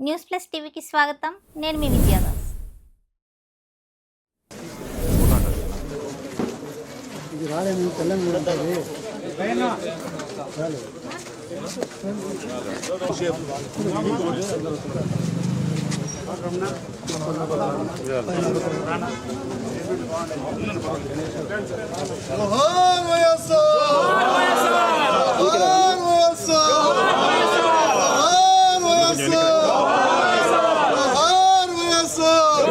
News plus టీవీకి స్వాగతం నేను మీ విద్యాదాస్ ఇది రాలేదు తెలంగాణ ఉంటుంది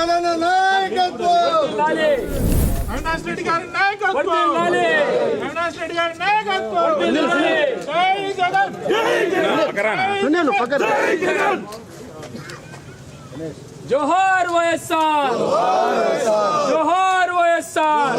జగనన్న నాయకత్వం అవినాష్ రెడ్డి గారి నాయకత్వం అవినాష్ రెడ్డి గారి నాయకత్వం జై జగన్ జోహార్ వైఎస్ఆర్. జోహార్ వైఎస్ఆర్.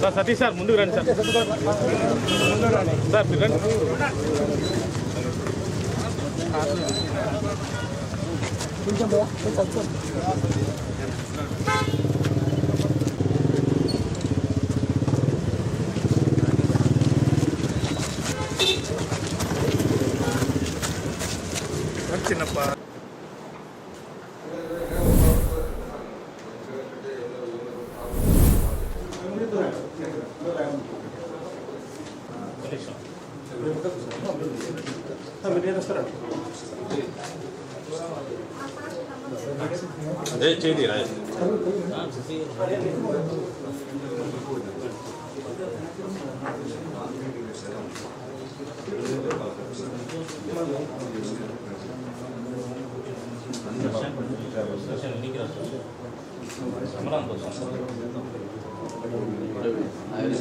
సార్ సతీష్ సార్ ముందుకు రండి సార్ సార్ మీరు రండి கொஞ்சம் கொஞ்சம் சின்னப்பா También. జై చేది రాయ సమరం కోసం ఆయన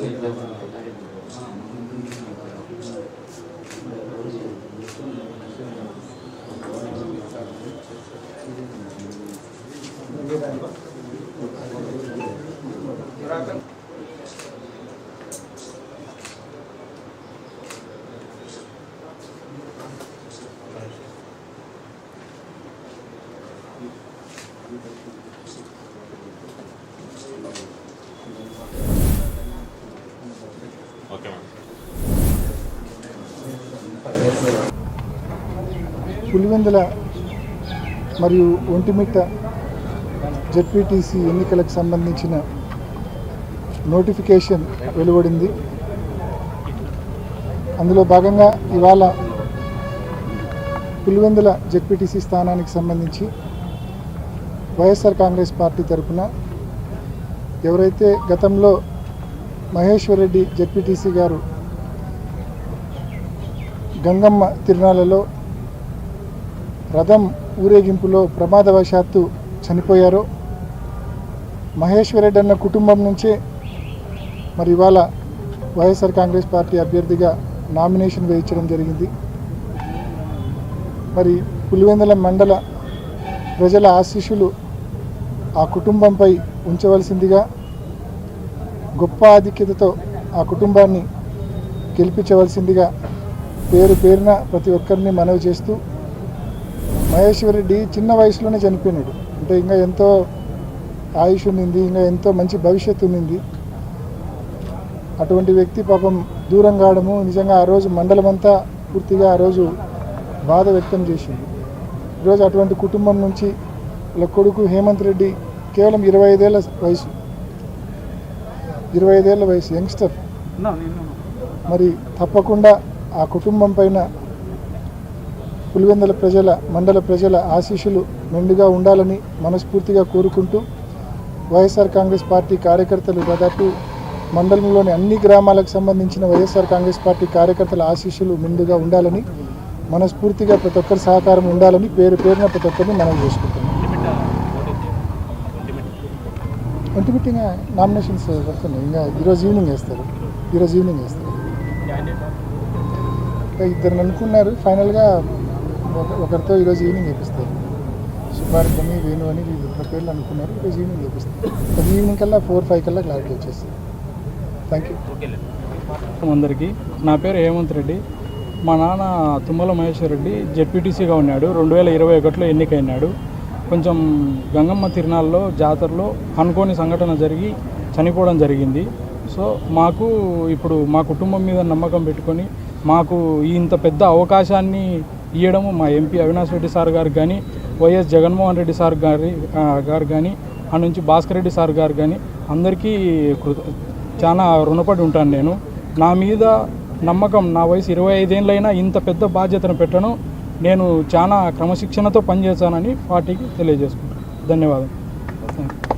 ఓకే పులివెందుల మరియు ఒంటిమిట్ట జెడ్పీటీసీ ఎన్నికలకు సంబంధించిన నోటిఫికేషన్ వెలువడింది. అందులో భాగంగా ఇవాళ పులివెందుల జెడ్పీటీసీ స్థానానికి సంబంధించి వైఎస్ఆర్ కాంగ్రెస్ పార్టీ తరఫున ఎవరైతే గతంలో మహేశ్వర్ రెడ్డి జెడ్పీటీసీ గారు గంగమ్మ తిరునాళ్ళలో రథం ఊరేగింపులో ప్రమాదవశాత్తు చనిపోయారో? మహేశ్వర్ రెడ్డి అన్న కుటుంబం నుంచే మరి ఇవాళ వైఎస్ఆర్ కాంగ్రెస్ పార్టీ అభ్యర్థిగా నామినేషన్ వేయించడం జరిగింది. మరి పులివెందుల మండల ప్రజల ఆశీస్సులు ఆ కుటుంబంపై ఉంచవలసిందిగా గొప్ప ఆధిక్యతతో ఆ కుటుంబాన్ని గెలిపించవలసిందిగా పేరు పేరున ప్రతి ఒక్కరిని మనవి చేస్తూ మహేశ్వరరెడ్డి చిన్న వయసులోనే చనిపోయినాడు. అంటే ఇంకా ఎంతో ఆయుష్ ఉన్నింది ఇంకా ఎంతో మంచి భవిష్యత్తు ఉన్నింది అటువంటి వ్యక్తి పాపం దూరం కావడము నిజంగా ఆ రోజు మండలం అంతా పూర్తిగా ఆ రోజు బాధ వ్యక్తం చేసింది. ఈరోజు అటువంటి కుటుంబం నుంచి వాళ్ళ కొడుకు హేమంత్ రెడ్డి కేవలం ఇరవై ఐదేళ్ళ వయసు. ఇరవై ఐదేళ్ళ వయసు యంగ్స్టర్. మరి తప్పకుండా ఆ కుటుంబం పైన పులివెందుల ప్రజల మండల ప్రజల ఆశీస్సులు మెండుగా ఉండాలని మనస్ఫూర్తిగా కోరుకుంటూ వైఎస్ఆర్ కాంగ్రెస్ పార్టీ కార్యకర్తలు దాదాపు మండలంలోని అన్ని గ్రామాలకు సంబంధించిన వైఎస్ఆర్ కాంగ్రెస్ పార్టీ కార్యకర్తల ఆశీస్సులు మెండుగా ఉండాలని మనస్ఫూర్తిగా ప్రతి ఒక్కరి సహకారం ఉండాలని పేరు పేరున ప్రతి ఒక్కరిని మనం చేసుకుంటున్నాం. ఒంటిమిట్టి ఇంకా నామినేషన్స్ పడుతున్నాయి ఇంకా ఈరోజు ఈవినింగ్ వేస్తారు. ఈరోజు ఈవినింగ్ వేస్తారు. ఇద్దరు అనుకున్నారు. ఫైనల్గా ఒకరితో ఈరోజు ఈవినింగ్ వేపిస్తారు సుబ్బారెడ్డి అని వేణు అని వీళ్ళు ఇద్దరు పేర్లు అనుకున్నారు. ఈరోజు ఈవినింగ్ వేపిస్తారు అది ఈవినింగ్ కల్లా ఫోర్ ఫైవ్ కల్లా క్లారిటీ వచ్చేస్తుంది. థ్యాంక్ యూ అందరికీ. నా పేరు హేమంత్ రెడ్డి. మా నాన్న తుమ్మల మహేశ్వర్ రెడ్డి జెడ్పీటీసీగా ఉన్నాడు. రెండు వేల ఇరవై ఒకటిలో ఎన్నికైనాడు. కొంచెం గంగమ్మ తిరునాళ్ళలో జాతరలో అనుకోని సంఘటన జరిగి చనిపోవడం జరిగింది. సో మాకు ఇప్పుడు మా కుటుంబం మీద నమ్మకం పెట్టుకొని మాకు ఇంత పెద్ద అవకాశాన్ని ఇవ్వడము మా ఎంపీ అవినాష్ రెడ్డి సార్ గారు కానీ వైఎస్ జగన్మోహన్ రెడ్డి సార్ గారి గారు కానీ ఆ నుంచి భాస్కర్ రెడ్డి సార్ గారు కానీ అందరికీ చాలా రుణపడి ఉంటాను నేను. నా మీద నమ్మకం నా వయసు ఇరవై ఐదేళ్ళైనా ఇంత పెద్ద బాధ్యతను పెట్టను. నేను చాలా క్రమశిక్షణతో పనిచేశానని పార్టీకి తెలియజేసుకుంటాను ధన్యవాదాలు. Thank you